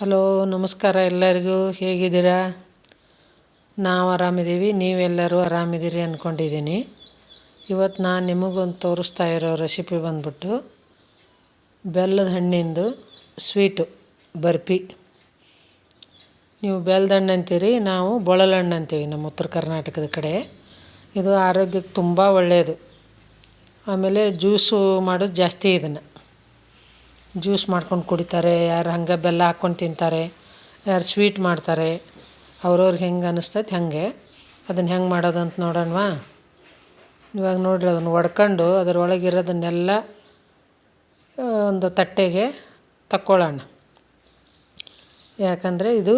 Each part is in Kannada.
ಹಲೋ, ನಮಸ್ಕಾರ ಎಲ್ಲರಿಗೂ. ಹೇಗಿದ್ದೀರಾ? ನಾವು ಆರಾಮಿದ್ದೀವಿ. ನೀವೆಲ್ಲರೂ ಆರಾಮಿದ್ದೀರಿ ಅಂದ್ಕೊಂಡಿದ್ದೀನಿ ಇವತ್ತು ನಾನು ನಿಮಗೊಂದು ತೋರಿಸ್ತಾ ಇರೋ ರೆಸಿಪಿ ಬಂದ್ಬಿಟ್ಟು ಬೆಲ್ಲದ ಹಣ್ಣಿಂದು ಸ್ವೀಟು, ಬರ್ಫಿ. ನೀವು ಬೆಲ್ಲದ ಹಣ್ಣು ಅಂತೀರಿ, ನಾವು ಬೊಳಲ ಹಣ್ಣು ಅಂತೀವಿ ನಮ್ಮ ಉತ್ತರ ಕರ್ನಾಟಕದ ಕಡೆ. ಇದು ಆರೋಗ್ಯಕ್ಕೆ ತುಂಬ ಒಳ್ಳೆಯದು ಆಮೇಲೆ ಜ್ಯೂಸು ಮಾಡೋದು ಜಾಸ್ತಿ ಇದನ್ನು. ಜ್ಯೂಸ್ ಮಾಡ್ಕೊಂಡು ಕುಡಿತಾರೆ, ಯಾರು ಹಂಗೆ ಬೆಲ್ಲ ಹಾಕ್ಕೊಂಡು ತಿಂತಾರೆ, ಯಾರು ಸ್ವೀಟ್ ಮಾಡ್ತಾರೆ ಅವ್ರವ್ರಿಗೆ ಹೆಂಗೆ ಅನ್ನಿಸ್ತೈತೆ ಹಾಗೆ. ಅದನ್ನು ಹೆಂಗೆ ಮಾಡೋದು ಅಂತ ನೋಡೋಣವಾ. ಇವಾಗ ನೋಡಿರಿ ಅದನ್ನು ಒಡ್ಕೊಂಡು ಅದರೊಳಗಿರೋದನ್ನೆಲ್ಲ ಒಂದು ತಟ್ಟೆಗೆ ತಕ್ಕೊಳ್ಳೋಣ. ಯಾಕಂದರೆ ಇದು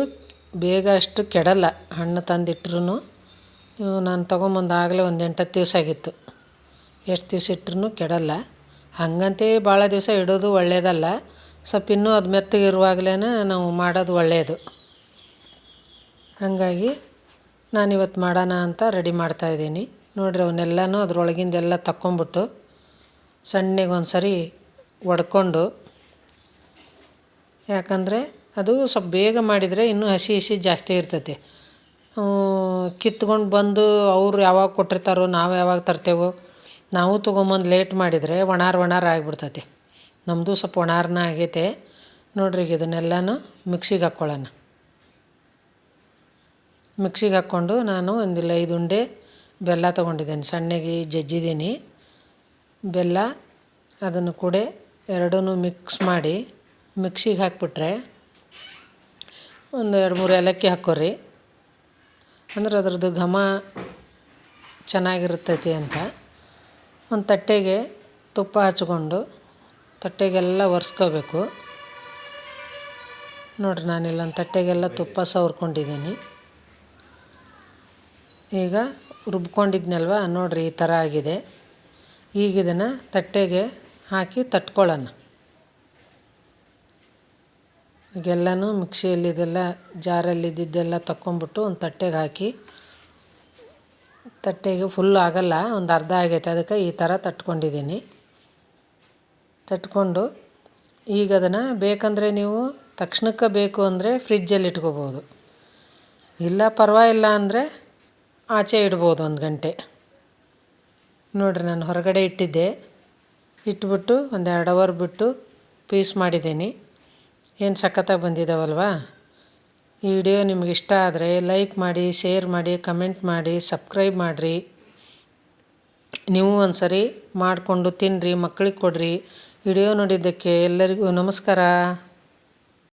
ಬೇಗ ಅಷ್ಟು ಕೆಡಲ್ಲ, ಹಣ್ಣು ತಂದಿಟ್ರು ನಾನು ತೊಗೊಂಬಂದು ಆಗಲೇ ಒಂದು ಎಂಟತ್ತು ದಿವಸ ಆಗಿತ್ತು. ಎಷ್ಟು ದಿವಸ ಇಟ್ರೂ ಕೆಡಲ್ಲ. ಹಾಗಂತೇ ಭಾಳ ದಿವಸ ಇಡೋದು ಒಳ್ಳೆಯದಲ್ಲ ಸ್ವಲ್ಪ ಇನ್ನೂ ಅದು ಮೆತ್ತಗಿರುವಾಗಲೇ ನಾವು ಮಾಡೋದು ಒಳ್ಳೆಯದು ಹಾಗಾಗಿ ನಾನಿವತ್ತು ಮಾಡೋಣ ಅಂತ ರೆಡಿ ಮಾಡ್ತಾಯಿದ್ದೀನಿ ನೋಡಿರಿ ಅವನ್ನೆಲ್ಲನೂ ಅದರೊಳಗಿಂದೆಲ್ಲ ತಕ್ಕೊಂಬಿಟ್ಟು ಸಣ್ಣಗೆ ಒಂದು ಸರಿ ಒಡ್ಕೊಂಡು, ಯಾಕಂದರೆ ಅದು ಸ್ವಲ್ಪ ಬೇಗ ಮಾಡಿದರೆ ಇನ್ನೂ ಹಸಿ ಹಸಿ ಜಾಸ್ತಿ ಇರ್ತೈತಿ. ಕಿತ್ಕೊಂಡು ಬಂದು ಅವರು ಯಾವಾಗ ಕೊಟ್ಟಿರ್ತಾರೋ, ನಾವು ಯಾವಾಗ ತರ್ತೇವೋ ನಾವು ತೊಗೊಂಬಂದು ಲೇಟ್ ಮಾಡಿದರೆ ಒಣಾರ್ ಒಣಾರ್ ಆಗಿಬಿಡ್ತೈತಿ. ನಮ್ಮದು ಸ್ವಲ್ಪ ಒಣಾರ್ನ ಆಗೈತೆ. ನೋಡ್ರಿ ಈಗ ಇದನ್ನೆಲ್ಲನೂ ಮಿಕ್ಸಿಗೆ ಹಾಕ್ಕೊಳ್ಳೋಣ. ಮಿಕ್ಸಿಗೆ ಹಾಕ್ಕೊಂಡು ನಾನು ಒಂದಿಲ್ಲ ಐದು ಉಂಡೆ ಬೆಲ್ಲ ತೊಗೊಂಡಿದ್ದೀನಿ. ಸಣ್ಣಗೆ ಜಜ್ಜಿದ್ದೀನಿ. ಬೆಲ್ಲ, ಅದನ್ನು ಕೂಡ ಎರಡೂ ಮಿಕ್ಸ್ ಮಾಡಿ ಮಿಕ್ಸಿಗೆ ಹಾಕಿಬಿಟ್ರೆ ಒಂದು ಎರಡು ಮೂರು ಏಲಕ್ಕಿ ಹಾಕೋರಿ ಅಂದ್ರೆ ಅದ್ರದ್ದು ಘಮ ಚೆನ್ನಾಗಿರ್ತೈತಿ ಅಂತ. ಒಂದು ತಟ್ಟೆಗೆ ತುಪ್ಪ ಹಚ್ಕೊಂಡು ತಟ್ಟೆಗೆಲ್ಲ ಒರೆಸ್ಕೋಬೇಕು. ನೋಡಿರಿ ನಾನಿಲ್ಲೊಂದು ತಟ್ಟೆಗೆಲ್ಲ ತುಪ್ಪ ಸವರ್ಕೊಂಡಿದ್ದೀನಿ. ಈಗ ರುಬ್ಕೊಂಡಿದ್ನಲ್ವ? ನೋಡಿರಿ ಈ ಥರ ಆಗಿದೆ. ಈಗ ಇದನ್ನು ತಟ್ಟೆಗೆ ಹಾಕಿ ತಟ್ಕೊಳ್ಳೋಣ. ಈಗೆಲ್ಲನೂ ಮಿಕ್ಸಿಯಲ್ಲಿದೆಲ್ಲ ಜಾರಲ್ಲಿದ್ದೆಲ್ಲ ತಕ್ಕೊಂಬಿಟ್ಟು ಒಂದು ತಟ್ಟೆಗೆ ಹಾಕಿ ತಟ್ಟೆಗೆ ಫುಲ್ ಆಗಲ್ಲ, ಒಂದು ಅರ್ಧ ಆಗೈತೆ. ಅದಕ್ಕೆ ಈ ಥರ ತಟ್ಕೊಂಡಿದ್ದೀನಿ. ತಟ್ಕೊಂಡು ಈಗ ಅದನ್ನು ಬೇಕಂದರೆ ನೀವು ತಕ್ಷಣಕ್ಕೆ ಬೇಕು ಅಂದರೆ ಫ್ರಿಜ್ಜಲ್ಲಿ ಇಟ್ಕೋಬೋದು. ಇಲ್ಲ ಪರವಾಗಿಲ್ಲ ಅಂದರೆ ಆಚೆ ಇಡ್ಬೋದು ಒಂದು ಗಂಟೆ. ನೋಡಿರಿ, ನಾನು ಹೊರಗಡೆ ಇಟ್ಟಿದ್ದೆ. ಇಟ್ಬಿಟ್ಟು ಒಂದು ಎರಡು ಅವರ್ ಬಿಟ್ಟು ಪೀಸ್ ಮಾಡಿದ್ದೀನಿ. ಏನು ಸಖತ್ತಾಗಿ ಬಂದಿದ್ದಾವಲ್ವಾ ಈ ವಿಡಿಯೋ ನಿಮ್ಗೆ ಇಷ್ಟ ಆದರೆ ಲೈಕ್ ಮಾಡಿ ಶೇರ್ ಮಾಡಿ ಕಮೆಂಟ್ ಮಾಡಿ ಸಬ್ಸ್ಕ್ರೈಬ್ ಮಾಡಿರಿ. ನೀವು ಒಂದು ಸರಿ ಮಾಡಿಕೊಂಡು ತಿನ್ನಿರಿ ಮಕ್ಕಳಿಗೆ ಕೊಡಿರಿ. ವಿಡಿಯೋ ನೋಡಿದ್ದಕ್ಕೆ ಎಲ್ಲರಿಗೂ ನಮಸ್ಕಾರ.